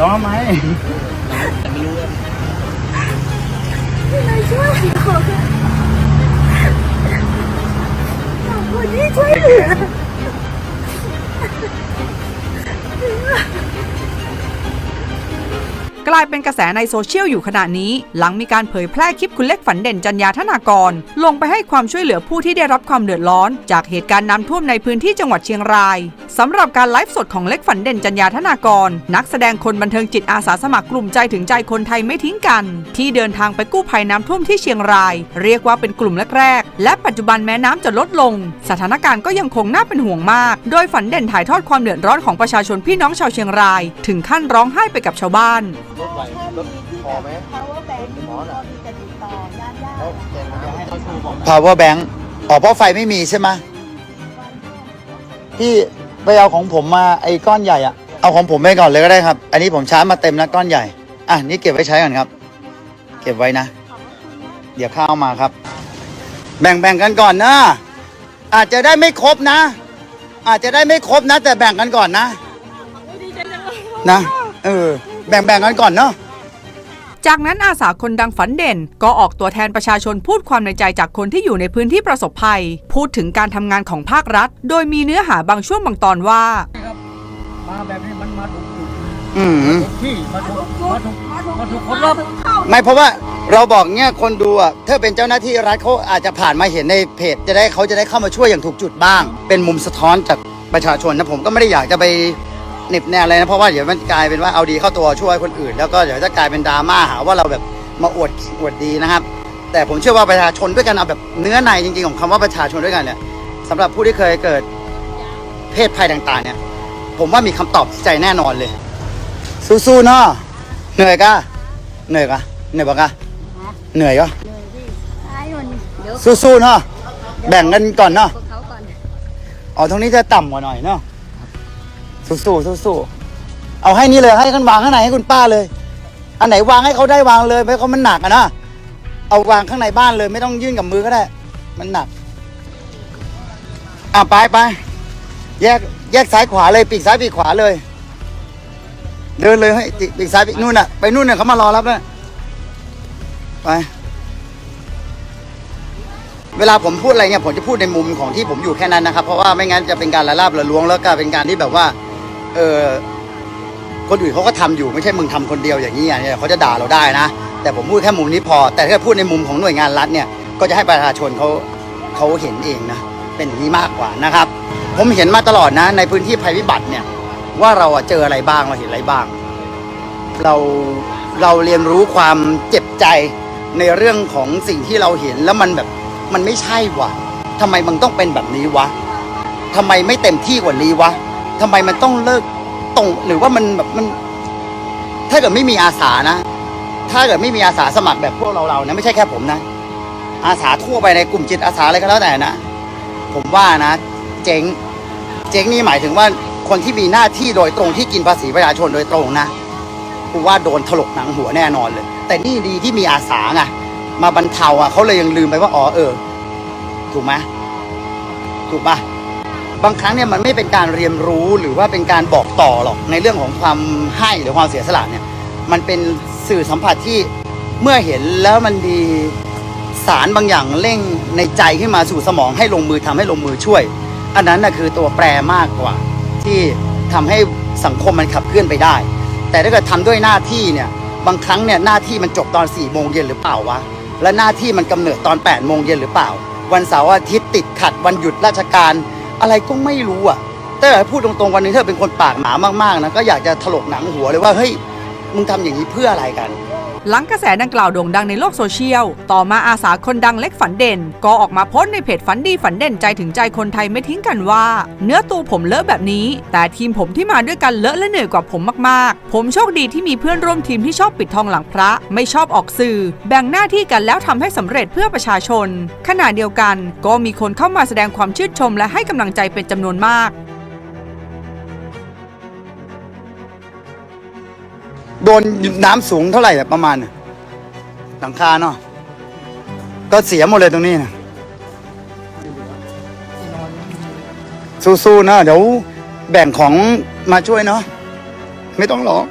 ร้อไหมแต่ไม่รู้พี่นายช่วยขอขอบคุณที่ช่วยเหลือ กลายเป็นกระแสในโซเชียลอยู่ขณะนี้ หลังมีการเผยแพร่คลิปคุณเล็กฝันเด่นจันยาธนากร ลงไปให้ความช่วยเหลือผู้ที่ได้รับความเดือดร้อน จากเหตุการณ์น้ำท่วมในพื้นที่จังหวัดเชียงรายสำหรับการไลฟ์สดของเล็กฝันเด่นจันยาธนากร นักแสดงคนบันเทิงจิตอาสาสมัครกลุ่มใจถึงใจคนไทยไม่ทิ้งกัน ที่เดินทางไปกู้ภัยน้ำท่วมที่เชียงราย เรียกว่าเป็นกลุ่มแรกๆและปัจจุบันแม้น้ำจะลดลง สถานการณ์ก็ยังคงน่าเป็นห่วงมาก โดยฝันเด่นถ่ายทอดความเดือดร้อนของประชาชนพี่น้องชาวเชียงราย ถึงขั้นร้องไห้ไปกับชาวบ้านรถไหวรถพอไหม power bank ที่พอที่จะติดต่อญาติญาติแล้วแกน้ำให้เขาโทรบอก power bank อ๋อเพราะไฟไม่มีใช่ไหมพี่ไปเอาของผมมาไอ้ก้อนใหญ่อะเอาของผมไปก่อนเลยก็ได้ครับ อันนี้ผมชาร์จมาเต็มแล้วก้อนใหญ่ อะนี่เก็บไว้ใช้ก่อนครับ เก็บไว้นะ เดี๋ยวข้าวมาครับ แบ่งแบ่งกันก่อนนะอาจจะได้ไม่ครบนะ อาจจะได้ไม่ครบนะ แต่แบ่งกันก่อนนะนะเออ แบ่งแบ่งกันก่อนเนาะจากนั้นอาสาคนดังฝันเด่น ก็ออกตัวแทนประชาชนพูดความในใจจากคนที่อยู่ในพื้นที่ประสบภัย พูดถึงการทำงานของภาครัฐ โดยมีเนื้อหาบางช่วงบางตอนว่า มาแบบนี้มันมาถูกจุดอืมที่มาถูกมาถูกมาถูกคนรอบไม่เพราะว่าเราบอกเนี้ยคนดูอะถ้าเป็นเจ้าหน้าที่รัฐเขาอาจจะผ่านมาเห็นในเพจ จะได้เขาจะได้เข้ามาช่วยอย่างถูกจุดบ้าง เป็นมุมสะท้อนจากประชาชนนะผมก็ไม่ได้อยากจะไป เหน็บแนวอะไรนะเพราะว่าเดี๋ยวมันกลายเป็นว่าเอาดีเข้าตัวช่วยคนอื่น แล้วก็เดี๋ยวจะกลายเป็นดราม่าหาว่าเราแบบมาอวดอวดดีนะครับ แต่ผมเชื่อว่าประชาชนด้วยกันเอาแบบเนื้อในจริงๆของคำว่าประชาชนด้วยกันเนี่ยสำหรับผู้ที่เคยเกิดเพศภัยต่างๆเนี่ย ผมว่ามีคำตอบที่ใจแน่นอนเลย สู้ๆเนาะเหนื่อยกะเหนื่อยกะเหนื่อยปะกะเหนื่อยก็ไอ้คนเดี๋ยวสู้ๆเนาะแบ่งกันก่อนเนาะพวกเขาก่อนอ๋อตรงนี้จะต่ำกว่าหน่อยเนาะ สู้ๆสู้ๆเอาให้นี่เลยให้กันวางข้างในให้คุณป้าเลย อันไหนวางให้เขาได้วางเลยเพราะเขามันหนักอะนะเอาวางข้างในบ้านเลย ไม่ต้องยื่นกับมือก็ได้ มันหนักอะไปไปแยกแยกซ้ายขวาเลยปีกซ้ายปีกขวาเลย เดินเลยให้ปีกปีกซ้ายปีกนู่นน่ะไปนู่นน่ะเขามารอรับแล้วไปเวลาผมพูดอะไรเนี่ยผมจะพูดในมุมของที่ผมอยู่แค่นั้นนะครับ เพราะว่าไม่งั้นจะเป็นการละลาบละล้วงแล้วก็เป็นการที่แบบว่า เออคนอื่นเขาก็ทำอยู่ไม่ใช่มึงทำคนเดียวอย่างนี้อย่างเนี้ยเขาจะด่าเราได้นะ แต่ผมพูดแค่มุมนี้พอ แต่ถ้าพูดในมุมของหน่วยงานรัฐเนี่ยก็จะให้ประชาชนเขาเขาเห็นเองนะเป็นอย่างนี้มากกว่านะครับ ผมเห็นมาตลอดนะ ในพื้นที่ภัยพิบัติเนี่ย ว่าเราเจออะไรบ้างเราเห็นอะไรบ้าง เราเราเรียนรู้ความเจ็บใจในเรื่องของสิ่งที่เราเห็นแล้วมันแบบมันไม่ใช่วะทำไมมันต้องเป็นแบบนี้วะทำไมไม่เต็มที่กว่านี้วะ ทำไมมันต้องเลิกตรงหรือว่ามันแบบมัน ถ้าเกิดไม่มีอาสานะ ถ้าเกิดไม่มีอาสาสมัครแบบพวกเราเรานะไม่ใช่แค่ผมนะ อาสาทั่วไปในกลุ่มจิตอาสาอะไรก็แล้วแต่นะ ผมว่านะ เจ๊ง เจ๊งนี่หมายถึงว่าคนที่มีหน้าที่โดยตรงที่กินภาษีประชาชนโดยตรงนะกูว่าโดนถลกหนังหัวแน่นอนเลย แต่นี่ดีที่มีอาสาไงมาบรรเทาอะเขาเลยยังลืมไปว่าอ๋อเออ ถูกไหมถูกปะ บางครั้งเนี่ยมันไม่เป็นการเรียนรู้หรือว่าเป็นการบอกต่อหรอกในเรื่องของความให้หรือความเสียสละเนี่ยมันเป็นสื่อสัมผัสที่เมื่อเห็นแล้วมันดีสารบางอย่างเร่งในใจขึ้นมาสู่สมองให้ลงมือทำให้ลงมือช่วย อันนั้นนะคือตัวแปรมากกว่า ที่ทำให้สังคมมันขับเคลื่อนไปได้ แต่ถ้าเกิดทำด้วยหน้าที่เนี่ยบางครั้งเนี่ยหน้าที่มันจบตอน4ี่โมงเย็นหรือเปล่าวะและหน้าที่มันกำเนิดตอน8ปดโมงเย็นหรือเปล่า วันเสาร์อาทิตย์ติดขัดวันหยุดราชการ อะไรก็ไม่รู้อะ แต่พูดตรงๆวันนี้เธอเป็นคนปากหมามากๆนะก็อยากจะถลกหนังหัวเลยว่าเฮ้ยมึงทำอย่างนี้เพื่ออะไรกัน หลังกระแสดังกล่าวโด่งดังในโลกโซเชียล ต่อมาอาสาคนดังเล็กฝันเด่น ก็ออกมาโพสต์ในเพจฝันดีฝันเด่นใจถึงใจคนไทยไม่ทิ้งกันว่า เนื้อตัวผมเลอะแบบนี้ แต่ทีมผมที่มาด้วยกันเลอะและเหนื่อยกว่าผมมากๆ ผมโชคดีที่มีเพื่อนร่วมทีมที่ชอบปิดทองหลังพระ ไม่ชอบออกสื่อ แบ่งหน้าที่กันแล้วทำให้สำเร็จเพื่อประชาชน ขณะเดียวกัน ก็มีคนเข้ามาแสดงความชื่นชมและให้กำลังใจเป็นจำนวนมาก โดนน้ำสูงเท่าไหร่แบบประมาณน่ะหลังคาเนาะก็เสียหมดเลยตรงนี้นะสู้ๆนะเดี๋ยวแบ่งของมาช่วยเนาะไม่ต้องหรอก